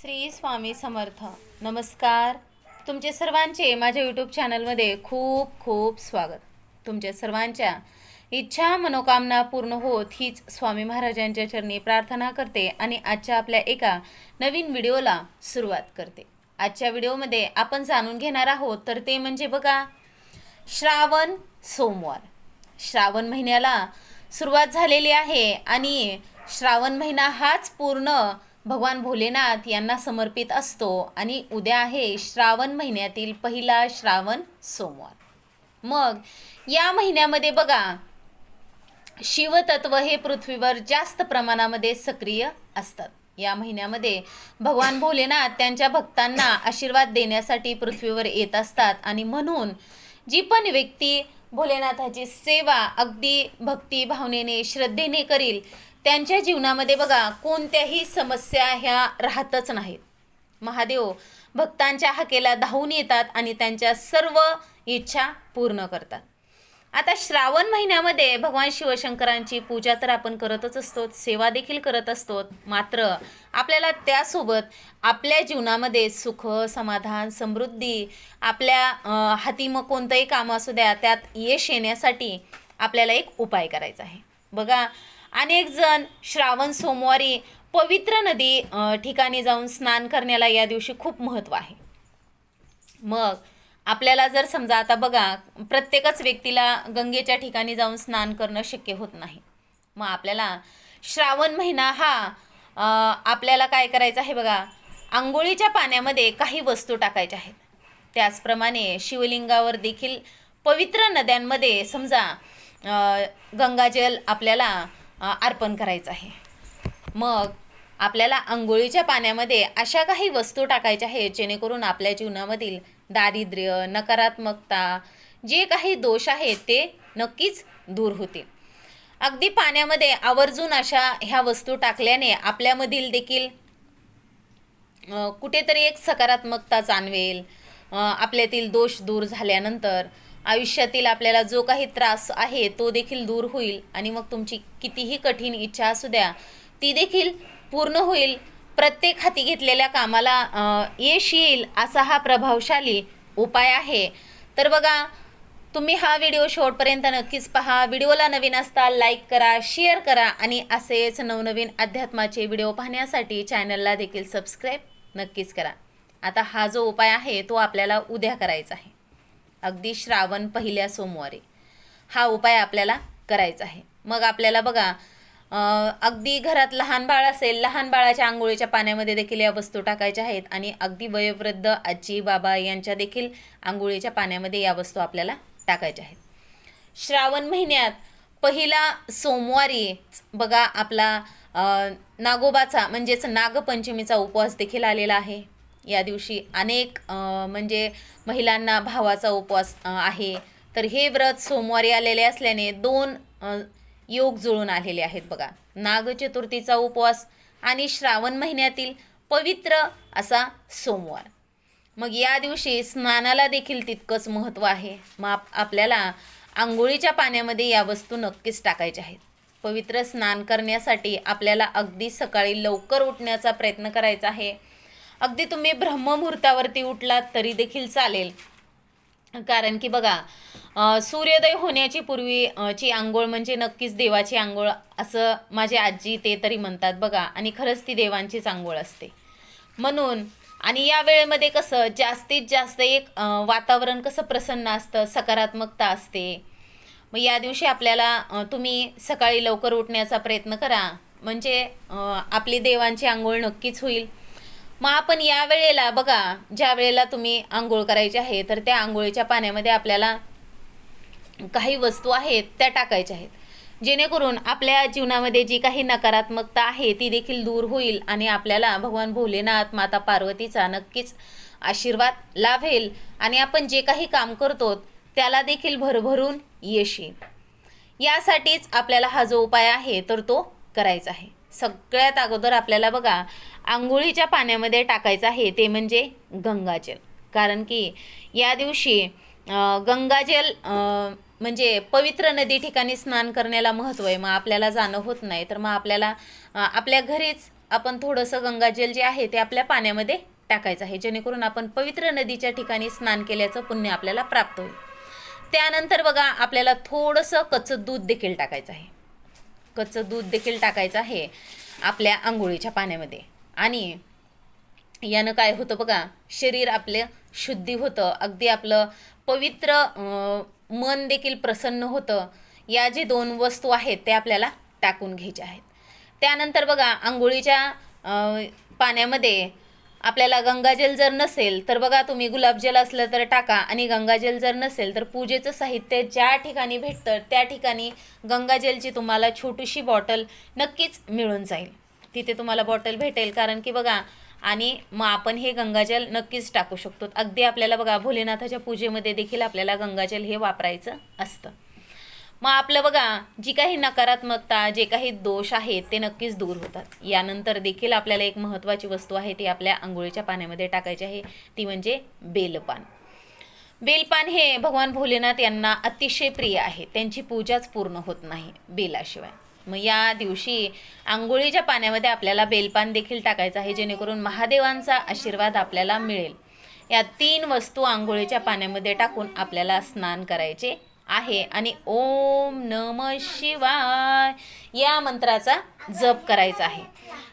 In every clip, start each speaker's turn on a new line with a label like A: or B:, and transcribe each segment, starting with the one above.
A: श्री स्वामी समर्थ. नमस्कार. तुमचे सर्वांचे माझ्या यूट्यूब चॅनलमध्ये खूप खूप स्वागत. तुमच्या सर्वांच्या इच्छा मनोकामना पूर्ण होत हीच स्वामी महाराजांच्या चरणी प्रार्थना करते आणि आजच्या आपल्या एका नवीन व्हिडिओला सुरुवात करते. आजच्या व्हिडिओमध्ये आपण जाणून घेणार आहोत तर ते म्हणजे बघा श्रावण सोमवार. श्रावण महिन्याला सुरुवात झालेली आहे आणि श्रावण महिना हाच पूर्ण भगवान भोलेनाथ यांना समर्पित असतो आणि उद्या आहे श्रावण महिन्यातील पहिला श्रावण सोमवार. मग या महिन्यामध्ये बघा शिवतत्व हे पृथ्वीवर जास्त प्रमाणामध्ये सक्रिय असतात. या महिन्यामध्ये भगवान भोलेनाथ त्यांच्या भक्तांना आशीर्वाद देण्यासाठी पृथ्वीवर येत असतात आणि म्हणून जी पण व्यक्ती भोलेनाथाची सेवा अगदी भक्ती भावनेने श्रद्धेने करील त्यांच्या जीवनामध्ये बघा कोणत्याही समस्या ह्या राहतच नाहीत. महादेव भक्तांच्या हाकेला धावून येतात आणि त्यांच्या सर्व इच्छा पूर्ण करतात. आता श्रावण महिन्यामध्ये भगवान शिवशंकरांची पूजा तर आपण करतच असतो सेवा देखील करत असतो मात्र आपल्याला त्यासोबत आपल्या जीवनामध्ये सुख समाधान समृद्धी आपल्या हाती मग कोणतंही काम असू द्या त्यात यश येण्यासाठी आपल्याला एक उपाय करायचा आहे. बघा अनेक जण श्रावण सोमवारी पवित्र नदी ठिकाणी जाऊन स्नान करण्याला या दिवशी खूप महत्त्व आहे. मग आपल्याला जर समजा आता बघा प्रत्येकच व्यक्तीला गंगेच्या ठिकाणी जाऊन स्नान करणं शक्य होत नाही. मग आपल्याला श्रावण महिना हा आपल्याला काय करायचं आहे बघा आंघोळीच्या पाण्यामध्ये काही वस्तू टाकायच्या आहेत. त्याचप्रमाणे शिवलिंगावर देखील पवित्र नद्यांमध्ये समजा गंगाजल आपल्याला अर्पण करायचं आहे. मग आपल्याला आंघोळीच्या पाण्यामध्ये अशा काही वस्तू टाकायच्या आहेत जेणेकरून आपल्या जीवनामधील दारिद्र्य नकारात्मकता जे काही दोष आहेत ते नक्कीच दूर होतील. अगदी पाण्यामध्ये आवर्जून अशा ह्या वस्तू टाकल्याने आपल्यामधील देखील कुठेतरी एक सकारात्मकता जाणवेल. आपल्यातील दोष दूर झाल्यानंतर आयुष्यातील आपल्याला जो काही त्रास आहे तो देखील दूर होईल आणि मग तुमची कितीही कठीण इच्छा असू द्या ती देखील पूर्ण होईल. प्रत्येक हाती घेतलेल्या कामाला यश येईल असा हा प्रभावशाली उपाय आहे. तर बघा तुम्ही हा व्हिडिओ शेवटपर्यंत नक्कीच पहा. व्हिडिओला नवीन असता लाईक करा शेअर करा आणि असेच नवनवीन अध्यात्माचे व्हिडिओ पाहण्यासाठी चॅनलला देखील सबस्क्राईब नक्कीच करा. आता हा जो उपाय आहे तो आपल्याला उद्या करायचा आहे. अगदी श्रावण पहिल्या सोमवारी. हा उपाय आपल्याला करायचा आहे. मग आपल्याला बघा अगदी घरात लहान बाळ असेल लहान बाळाच्या आंघोळीच्या पाण्यामध्ये देखील या वस्तू टाकायच्या आहेत आणि अगदी वयोवृद्ध आजी बाबा यांच्या देखील आंघोळीच्या पाण्यामध्ये या वस्तू आपल्याला टाकायच्या आहेत. श्रावण महिन्यात पहिला सोमवारी बघा आपला नागोबाचा म्हणजेच नागपंचमीचा उपवास देखील आलेला आहे. या दिवशी अनेक म्हणजे महिलांना भावाचा उपवास आहे. तर हे व्रत सोमवारी आलेले असल्याने दोन योग जुळून आलेले आहेत बघा. नागचतुर्थीचा उपवास आणि श्रावण महिन्यातील पवित्र असा सोमवार. मग या दिवशी स्नानाला देखील तितकंच महत्त्व आहे. मग आप आपल्याला आंघोळीच्या पाण्यामध्ये या वस्तू नक्कीच टाकायच्या आहेत. पवित्र स्नान करण्यासाठी आपल्याला अगदी सकाळी लवकर उठण्याचा प्रयत्न करायचा आहे. अगदी तुम्ही ब्रह्ममुहूर्तावरती उठलात तरी देखील चालेल. कारण की बघा सूर्योदय होण्याची पूर्वी ची आंघोळ म्हणजे नक्कीच देवाची आंघोळ असं माझी आजी ते तरी म्हणतात बघा आणि खरंच ती देवांचीच आंघोळ असते. म्हणून आणि या वेळेमध्ये कसं जास्तीत जास्त एक वातावरण कसं प्रसन्न असतं सकारात्मकता असते. मग या दिवशी आपल्याला तुम्ही सकाळी लवकर उठण्याचा प्रयत्न करा. म्हणजे आपली देवांची आंघोळ नक्कीच होईल. मग आपण या वेळेला बघा ज्या वेळेला तुम्ही आंघोळ करायची आहे तर त्या आंघोळीच्या पाण्यामध्ये आपल्याला काही वस्तू आहेत त्या टाकायच्या आहेत. जेणेकरून आपल्या जीवनामध्ये जी काही नकारात्मकता आहे ती देखील दूर होईल आणि आपल्याला भगवान भोलेनाथ माता पार्वतीचा नक्कीच आशीर्वाद लाभेल आणि आपण जे काही काम करतो त्याला देखील भरभरून येशील यासाठीच आपल्याला हा जो उपाय आहे तर तो करायचा आहे. सगळ्यात अगोदर आपल्याला बघा आंघोळीच्या पाण्यामध्ये टाकायचं आहे ते म्हणजे गंगाजल कारण की या दिवशी गंगाजल म्हणजे पवित्र नदी ठिकाणी स्नान करण्याला महत्त्व आहे. मग आपल्याला जाणं होत नाही तर मग आपल्याला आपल्या घरीच आपण थोडंसं गंगाजल जे आहे ते आपल्या पाण्यामध्ये टाकायचं आहे. जेणेकरून आपण पवित्र नदीच्या ठिकाणी स्नान केल्याचं पुण्य आपल्याला प्राप्त होईल. त्यानंतर बघा आपल्याला थोडंसं कच्चं दूध देखील टाकायचं आहे. कच्चं दूध देखील टाकायचं आहे आपल्या आंघोळीच्या पाण्यामध्ये. आणि यानं काय होतं बघा शरीर आपलं शुद्धी होतं. अगदी आपलं पवित्र मन देखील प्रसन्न होतं. या जे दोन वस्तू आहेत ते आपल्याला टाकून घ्यायच्या आहेत. त्यानंतर बघा आंघोळीच्या पाण्यामध्ये आपल्याला गंगाजल जर नसेल तर बघा तुम्ही गुलाबजल असलं तर टाका आणि गंगाजल जर नसेल तर पूजेचं साहित्य ज्या ठिकाणी भेटतं त्या ठिकाणी गंगाजलची तुम्हाला छोटीशी बॉटल नक्कीच मिळून जाईल. तिथे तुम्हाला बॉटल भेटेल कारण की बघा आणि मग आपण हे गंगाजल नक्कीच टाकू शकतो. अगदी आपल्याला बघा भोलेनाथाच्या पूजेमध्ये देखील आपल्याला गंगाजल हे वापरायचं असतं. मग आपलं बघा जी काही नकारात्मकता जे काही दोष आहेत ते नक्कीच दूर होतात. यानंतर देखील आपल्याला एक महत्त्वाची वस्तू आहे ती आपल्या आंघोळीच्या पाण्यामध्ये टाकायची आहे. ती म्हणजे बेलपान. बेलपान हे भगवान भोलेनाथ यांना अतिशय प्रिय आहे. त्यांची पूजाच पूर्ण होत नाही बेलाशिवाय. मग या दिवशी आंघोळीच्या पाण्यामध्ये आपल्याला बेलपान देखील टाकायचं आहे जेणेकरून महादेवांचा आशीर्वाद आपल्याला मिळेल. या तीन वस्तू आंघोळीच्या पाण्यामध्ये टाकून आपल्याला स्नान करायचे आहे. आणि ओम नम शिवाय या मंत्राचा जप करायचा आहे.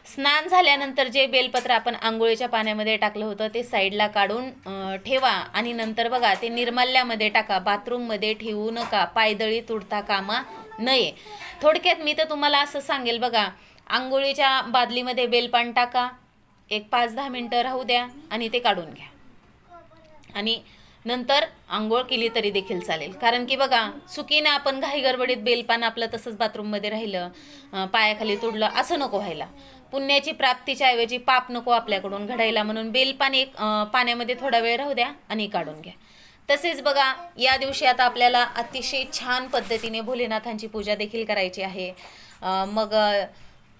A: स्नान झाल्यानंतर जे बेलपत्र आपण आंघोळीच्या पाण्यामध्ये टाकलं होतं ते साईडला काढून ठेवा. आणि नंतर बघा ते निर्माल्यामध्ये टाका. बाथरूममध्ये ठेवू नका. पायदळी तुडता कामा नये. थोडक्यात मी तर तुम्हाला असं सांगेल बघा आंघोळीच्या बादलीमध्ये बेलपान टाका. एक पाच दहा मिनटं राहू द्या आणि ते काढून घ्या. आणि नंतर आंघोळ केली तरी देखील चालेल. कारण की बघा चुकीनं आपण घाई गडबडीत बेलपान आपलं तसंच बाथरूममध्ये राहिलं पायाखाली तुडलं असं नको व्हायला. पुण्याची प्राप्तीच्या ऐवजी पाप नको आपल्याकडून घडायला म्हणून बेलपान एक पाण्यामध्ये थोडा वेळ राहू द्या आणि काढून घ्या. तसेच बघा या दिवशी आता आपल्याला अतिशय छान पद्धतीने भोलेनाथांची पूजा देखील करायची आहे. मग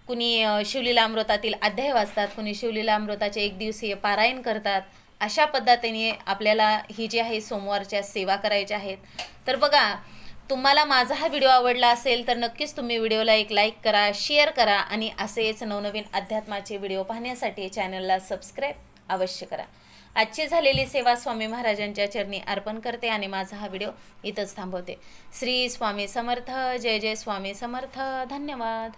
A: कुणी शिवलीला अमृतातील अध्याय वाचतात कुणी शिवलीला अमृताचे एक दिवसीय पारायण करतात. अशा पद्धतीने आपल्याला ही जी आहे सोमवारच्या सेवा करायच्या आहेत. तर बघा तुम्हाला माझा हा व्हिडिओ आवडला असेल तर नक्कीच तुम्ही व्हिडिओला एक लाईक करा शेअर करा आणि असेच नवनवीन अध्यात्माचे व्हिडिओ पाहण्यासाठी चॅनलला सबस्क्राईब अवश्य करा. आजची झालेली सेवा स्वामी महाराजांच्या चरणी अर्पण करते आणि माझा हा व्हिडिओ इथंच थांबवते. श्री स्वामी समर्थ जय जय स्वामी समर्थ धन्यवाद.